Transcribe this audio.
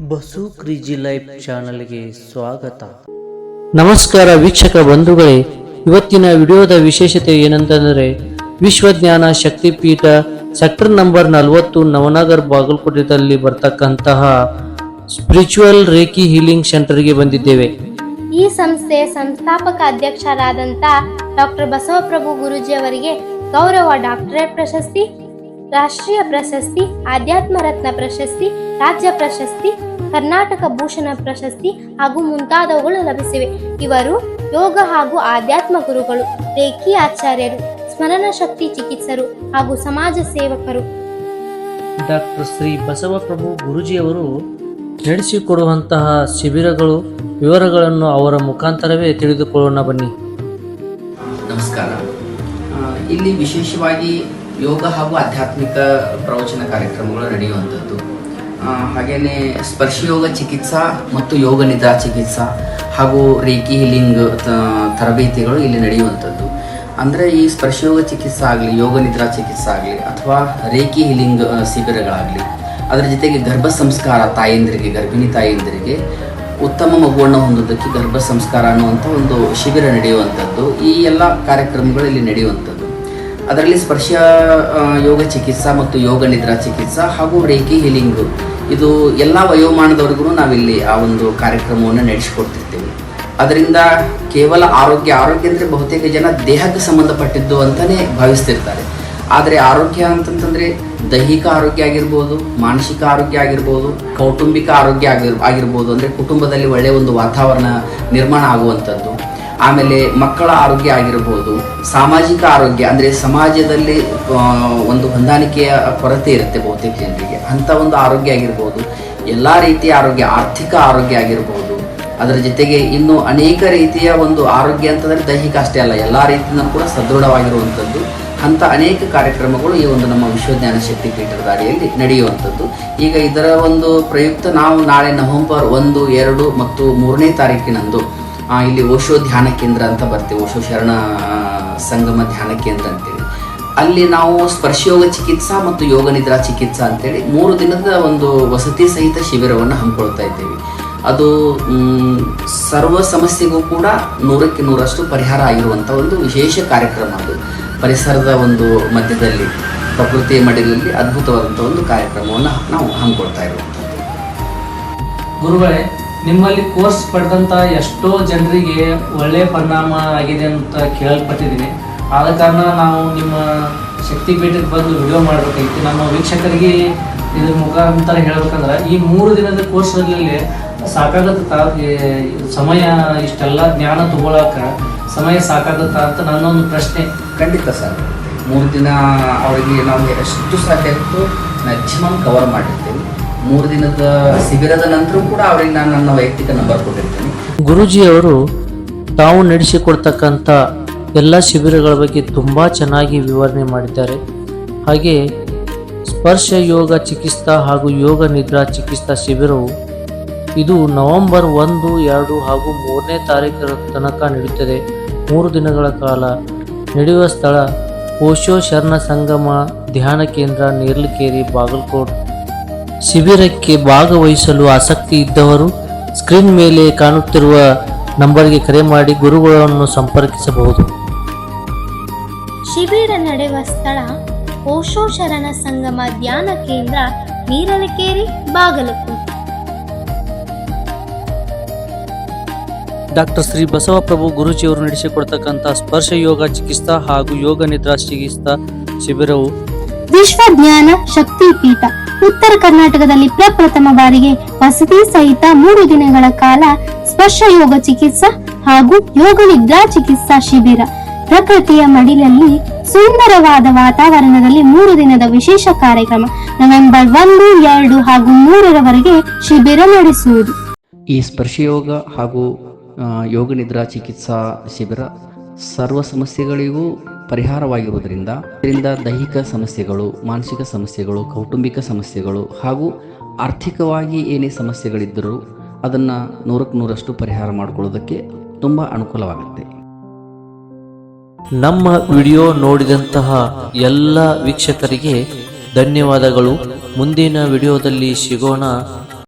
Basu ಕ್ರೀಜಿ life ಚಾನಲ್ಗೆ ಸ್ವಾಗತ. ನಮಸ್ಕಾರ ವೀಕ್ಷಕ ಬಂಧುಗಳೇ, ಇವತ್ತಿನ ವಿಡಿಯೋದ ವಿಶೇಷತೆ ಏನಂತಂದರೆ, ವಿಶ್ವಜ್ಞಾನ ಶಕ್ತಿಪೀಠ ಸೆಕ್ಟರ್ ನಂಬರ್ ನಲವತ್ತು ನವನಗರ್ ಬಾಗಲಕೋಟೆದಲ್ಲಿ ಬರ್ತಕ್ಕಂತಹ ಸ್ಪಿರಿಚುವಲ್ ರೇಖಿ ಹೀಲಿಂಗ್ ಸೆಂಟರ್ಗೆ ಬಂದಿದ್ದೇವೆ. ಈ ಸಂಸ್ಥೆಯ ಸಂಸ್ಥಾಪಕ ಅಧ್ಯಕ್ಷರಾದಂಥ ಡಾಕ್ಟರ್ ಬಸವಪ್ರಭು ಗುರೂಜಿಯವರಿಗೆ ಗೌರವ ಡಾಕ್ಟರೇಟ್ ಪ್ರಶಸ್ತಿ ರಾಷ್ಟ್ರೀಯ ಪ್ರಶಸ್ತಿ ಆಧ್ಯಾತ್ಮ ರತ್ನ ಪ್ರಶಸ್ತಿ ರಾಜ್ಯ ಪ್ರಶಸ್ತಿ ಕರ್ನಾಟಕ ಭೂಷಣ ಪ್ರಶಸ್ತಿ ಹಾಗೂ ಮುಂತಾದವುಗಳು ಲಭಿಸಿವೆ. ಇವರು ಯೋಗ ಹಾಗೂ ಆಧ್ಯಾತ್ಮ ಗುರುಗಳು ರೇಖಿ ಆಚಾರ್ಯರು ಸ್ಮರಣ ಶಕ್ತಿ ಚಿಕಿತ್ಸರು ಹಾಗೂ ಸಮಾಜ ಸೇವಕರು. ಡಾಕ್ಟರ್ ಶ್ರೀ ಬಸವಪ್ರಭು ಗುರುಜಿಯವರು ನಡೆಸಿಕೊಡುವಂತಹ ಶಿಬಿರಗಳು ವಿವರಗಳನ್ನು ಅವರ ಮುಖಾಂತರವೇ ತಿಳಿದುಕೊಳ್ಳೋಣ ಬನ್ನಿ. ನಮಸ್ಕಾರ. ಇಲ್ಲಿ ವಿಶೇಷವಾಗಿ ಯೋಗ ಹಾಗೂ ಆಧ್ಯಾತ್ಮಿಕ ಪ್ರವಚನ ಕಾರ್ಯಕ್ರಮಗಳು ನಡೆಯುವಂಥದ್ದು. ಹಾಗೆಯೇ ಸ್ಪರ್ಶಯೋಗ ಚಿಕಿತ್ಸಾ ಮತ್ತು ಯೋಗ ನಿದ್ರಾ ಚಿಕಿತ್ಸಾ ಹಾಗೂ ರೇಖಿ ಹೀಲಿಂಗ್ ತರಬೇತಿಗಳು ಇಲ್ಲಿ ನಡೆಯುವಂಥದ್ದು. ಅಂದರೆ ಈ ಸ್ಪರ್ಶಯೋಗ ಚಿಕಿತ್ಸಾ ಆಗಲಿ, ಯೋಗ ನಿದ್ರಾ ಚಿಕಿತ್ಸಾ ಆಗಲಿ, ಅಥವಾ ರೇಖಿ ಹೀಲಿಂಗ್ ಶಿಬಿರಗಳಾಗಲಿ, ಅದರ ಜೊತೆಗೆ ಗರ್ಭ ಸಂಸ್ಕಾರ ತಾಯಂದಿರಿಗೆ, ಗರ್ಭಿಣಿ ತಾಯಂದಿರಿಗೆ ಉತ್ತಮ ಮಗುವನ್ನು ಹೊಂದೋದಕ್ಕೆ ಗರ್ಭ ಸಂಸ್ಕಾರ ಅನ್ನುವಂಥ ಒಂದು ಶಿಬಿರ ನಡೆಯುವಂಥದ್ದು. ಈ ಎಲ್ಲ ಕಾರ್ಯಕ್ರಮಗಳು ಇಲ್ಲಿ ನಡೆಯುವಂಥದ್ದು. ಅದರಲ್ಲಿ ಸ್ಪರ್ಶ ಯೋಗ ಚಿಕಿತ್ಸಾ ಮತ್ತು ಯೋಗ ನಿದ್ರಾ ಚಿಕಿತ್ಸಾ ಹಾಗೂ ರೇಖಿ ಹೀಲಿಂಗು. ಇದು ಎಲ್ಲ ವಯೋಮಾನದವರೆಗೂ ನಾವಿಲ್ಲಿ ಆ ಒಂದು ಕಾರ್ಯಕ್ರಮವನ್ನು ನಡೆಸಿಕೊಡ್ತಿರ್ತೀವಿ. ಅದರಿಂದ ಕೇವಲ ಆರೋಗ್ಯ ಆರೋಗ್ಯ ಅಂದರೆ ಬಹುತೇಕ ಜನ ದೇಹಕ್ಕೆ ಸಂಬಂಧಪಟ್ಟಿದ್ದು ಅಂತಲೇ ಭಾವಿಸ್ತಿರ್ತಾರೆ. ಆದರೆ ಆರೋಗ್ಯ ಅಂತಂತಂದರೆ ದೈಹಿಕ ಆರೋಗ್ಯ ಆಗಿರ್ಬೋದು, ಮಾನಸಿಕ ಆರೋಗ್ಯ ಆಗಿರ್ಬೋದು, ಕೌಟುಂಬಿಕ ಆರೋಗ್ಯ ಆಗಿರ್, ಆಗಿರ್ಬೋದು ಅಂದರೆ ಕುಟುಂಬದಲ್ಲಿ ಒಳ್ಳೆಯ ಒಂದು ವಾತಾವರಣ ನಿರ್ಮಾಣ ಆಗುವಂಥದ್ದು. ಆಮೇಲೆ ಮಕ್ಕಳ ಆರೋಗ್ಯ ಆಗಿರ್ಬೋದು, ಸಾಮಾಜಿಕ ಆರೋಗ್ಯ, ಅಂದರೆ ಸಮಾಜದಲ್ಲಿ ಒಂದು ಹೊಂದಾಣಿಕೆಯ ಕೊರತೆ ಇರುತ್ತೆ ಬಹುತೇಕ ಜನರಿಗೆ. ಅಂಥ ಒಂದು ಆರೋಗ್ಯ ಆಗಿರ್ಬೋದು, ಎಲ್ಲ ರೀತಿಯ ಆರೋಗ್ಯ, ಆರ್ಥಿಕ ಆರೋಗ್ಯ ಆಗಿರ್ಬೋದು, ಅದರ ಜೊತೆಗೆ ಇನ್ನು ಅನೇಕ ರೀತಿಯ ಒಂದು ಆರೋಗ್ಯ ಅಂತಂದರೆ ದೈಹಿಕ ಅಷ್ಟೇ ಅಲ್ಲ, ಎಲ್ಲ ರೀತಿಯಿಂದ ಕೂಡ ಸದೃಢವಾಗಿರುವಂಥದ್ದು. ಅಂಥ ಅನೇಕ ಕಾರ್ಯಕ್ರಮಗಳು ಈ ಒಂದು ನಮ್ಮ ವಿಶ್ವಜ್ಞಾನ ಶಕ್ತಿ ಪೀಠದ ದಾರಿಯಲ್ಲಿ ನಡೆಯುವಂಥದ್ದು. ಈಗ ಇದರ ಒಂದು ಪ್ರಯುಕ್ತ ನಾವು ನಾಳೆ ನವೆಂಬರ್ ಒಂದು, ಎರಡು ಮತ್ತು ಮೂರನೇ ತಾರೀಕಿನಂದು ಇಲ್ಲಿ ಓಶೋ ಧ್ಯಾನ ಕೇಂದ್ರ ಅಂತ ಬರ್ತೀವಿ, ಓಶೋ ಶರಣ ಸಂಗಮ ಧ್ಯಾನ ಕೇಂದ್ರ ಅಂತೇಳಿ. ಅಲ್ಲಿ ನಾವು ಸ್ಪರ್ಶಯೋಗ ಚಿಕಿತ್ಸಾ ಮತ್ತು ಯೋಗ ನಿದ್ರಾ ಚಿಕಿತ್ಸಾ ಅಂತೇಳಿ ಮೂರು ದಿನದ ಒಂದು ವಸತಿ ಸಹಿತ ಶಿಬಿರವನ್ನು ಹಮ್ಮಿಕೊಳ್ತಾ ಇದ್ದೇವೆ. ಅದು ಸರ್ವ ಸಮಸ್ಯೆಗೂ ಕೂಡ ನೂರಕ್ಕೆ ನೂರಷ್ಟು ಪರಿಹಾರ ಆಗಿರುವಂಥ ಒಂದು ವಿಶೇಷ ಕಾರ್ಯಕ್ರಮ ಅದು. ಪರಿಸರದ ಒಂದು ಮಧ್ಯದಲ್ಲಿ ಪ್ರಕೃತಿಯ ಮಡಿಲಲ್ಲಿ ಅದ್ಭುತವಾದಂಥ ಒಂದು ಕಾರ್ಯಕ್ರಮವನ್ನು ನಾವು ಹಮ್ಮಿಕೊಳ್ತಾ ಇರುವಂಥದ್ದು. ಗುರುಗಳೇ ನಿಮ್ಮಲ್ಲಿ ಕೋರ್ಸ್ ಪಡೆದಂಥ ಎಷ್ಟೋ ಜನರಿಗೆ ಒಳ್ಳೆಯ ಪರಿಣಾಮ ಆಗಿದೆ ಅಂತ ಕೇಳಲ್ಪಟ್ಟಿದ್ದೀನಿ. ಆದ ಕಾರಣ ನಾವು ನಿಮ್ಮ ಶಕ್ತಿ ಪೀಠಕ್ಕೆ ಬಂದು ವಿಡಿಯೋ ಮಾಡಬೇಕಾಗಿತ್ತು. ನಮ್ಮ ವೀಕ್ಷಕರಿಗೆ ಇದ್ರ ಮುಖಾಂತರ ಹೇಳ್ಬೇಕಂದ್ರೆ, ಈ ಮೂರು ದಿನದ ಕೋರ್ಸ್ನಲ್ಲಿ ಸಾಕಾಗತ್ತ ಸಮಯ ಇಷ್ಟೆಲ್ಲ ಜ್ಞಾನ ತಗೊಳಕ ಸಮಯ ಸಾಕಾಗತ್ತ ಅಂತ ನನ್ನೊಂದು ಪ್ರಶ್ನೆ. ಖಂಡಿತ ಸರ್. ಮೂರು ದಿನ ಅವರಿಗೆ ನಾವು ಎಷ್ಟು ಸಾಧ್ಯ ಆಗುತ್ತೋ ಮ್ಯಾಕ್ಸಿಮಮ್ ಕವರ್ ಮಾಡಿರ್ತೀವಿ. ಮೂರು ದಿನದ ಶಿಬಿರದ ನಂತರ ಕೂಡ ಅವರಿಗೆ ನಾನು ನನ್ನ ವೈಯಕ್ತಿಕ ನಂಬರ್ ಕೊಟ್ಟಿರ್ತೀನಿ. ಗುರುಜಿಯವರು ತಾವು ನಡೆಸಿಕೊಡ್ತಕ್ಕಂಥ ಎಲ್ಲ ಶಿಬಿರಗಳ ಬಗ್ಗೆ ತುಂಬ ಚೆನ್ನಾಗಿ ವಿವರಣೆ ಮಾಡಿದ್ದಾರೆ. ಹಾಗೆ ಸ್ಪರ್ಶ ಯೋಗ ಚಿಕಿತ್ಸಾ ಹಾಗೂ ಯೋಗ ನಿದ್ರಾ ಚಿಕಿತ್ಸಾ ಶಿಬಿರವು ಇದು ನವೆಂಬರ್ ಒಂದು, ಎರಡು ಹಾಗೂ ಮೂರನೇ ತಾರೀಕರ ತನಕ ನಡೆಯುತ್ತದೆ ಮೂರು ದಿನಗಳ ಕಾಲ ನಡೆಯುವ ಸ್ಥಳ ಓಶೋ ಶರಣ ಸಂಗಮ ಧ್ಯಾನ ಕೇಂದ್ರ, ನೇರ್ಲಕೇರಿ, ಬಾಗಲಕೋಟ್ ಶಿಬಿರಕ್ಕೆ ಭಾಗವಹಿಸಲು ಆಸಕ್ತಿ ಇದ್ದವರು ಸ್ಕ್ರೀನ್ ಮೇಲೆ ಕಾಣುತ್ತಿರುವ ನಂಬರ್ಗೆ ಕರೆ ಮಾಡಿ ಗುರುಗಳನ್ನು ಸಂಪರ್ಕಿಸಬಹುದು. ಶಿಬಿರ ನಡೆಯುವ ಸ್ಥಳ ಓಶೋ ಶರಣ ಸಂಗಮ ಧ್ಯಾನ ಕೇಂದ್ರ ನೀರಲಕೇರಿ ಬಾಗಲಕೋಟೆ. ಡಾಕ್ಟರ್ ಶ್ರೀ ಬಸವಪ್ರಭು ಗುರೂಜಿಯವರು ನಡೆಸಿಕೊಡ್ತಕ್ಕಂಥ ಸ್ಪರ್ಶ ಯೋಗ ಚಿಕಿತ್ಸಾ ಹಾಗೂ ಯೋಗ ನಿದ್ರಾ ಚಿಕಿತ್ಸಾ ಶಿಬಿರವು ವಿಶ್ವಜ್ಞಾನ ಶಕ್ತಿ ಪೀಠ. ಉತ್ತರ ಕರ್ನಾಟಕದಲ್ಲಿ ಪ್ರಪ್ರಥಮ ಬಾರಿಗೆ ವಸತಿ ಸಹಿತ ಮೂರು ದಿನಗಳ ಕಾಲ ಸ್ಪರ್ಶ ಯೋಗ ಚಿಕಿತ್ಸಾ ಹಾಗೂ ಯೋಗ ನಿದ್ರಾ ಚಿಕಿತ್ಸಾ ಶಿಬಿರ. ಪ್ರಕೃತಿಯ ಮಡಿಲಲ್ಲಿ ಸುಂದರವಾದ ವಾತಾವರಣದಲ್ಲಿ ಮೂರು ದಿನದ ವಿಶೇಷ ಕಾರ್ಯಕ್ರಮ. ನವೆಂಬರ್ ಒಂದು, ಎರಡು ಹಾಗೂ ಮೂರರವರೆಗೆ ಶಿಬಿರ ನಡೆಸುವುದು. ಈ ಸ್ಪರ್ಶಯೋಗ ಹಾಗೂ ಯೋಗ ನಿದ್ರಾ ಚಿಕಿತ್ಸಾ ಶಿಬಿರ ಸರ್ವ ಸಮಸ್ಯೆಗಳಿಗೂ ಪರಿಹಾರವಾಗಿರುವುದರಿಂದ ಇದರಿಂದ ದೈಹಿಕ ಸಮಸ್ಯೆಗಳು, ಮಾನಸಿಕ ಸಮಸ್ಯೆಗಳು, ಕೌಟುಂಬಿಕ ಸಮಸ್ಯೆಗಳು ಹಾಗೂ ಆರ್ಥಿಕವಾಗಿ ಏನೇ ಸಮಸ್ಯೆಗಳಿದ್ದರೂ ಅದನ್ನು ನೂರಕ್ಕೆ ನೂರಷ್ಟು ಪರಿಹಾರ ಮಾಡಿಕೊಳ್ಳೋದಕ್ಕೆ ತುಂಬ ಅನುಕೂಲವಾಗುತ್ತೆ. ನಮ್ಮ ವಿಡಿಯೋ ನೋಡಿದಂತಹ ಎಲ್ಲ ವೀಕ್ಷಕರಿಗೆ ಧನ್ಯವಾದಗಳು. ಮುಂದಿನ ವಿಡಿಯೋದಲ್ಲಿ ಸಿಗೋಣ.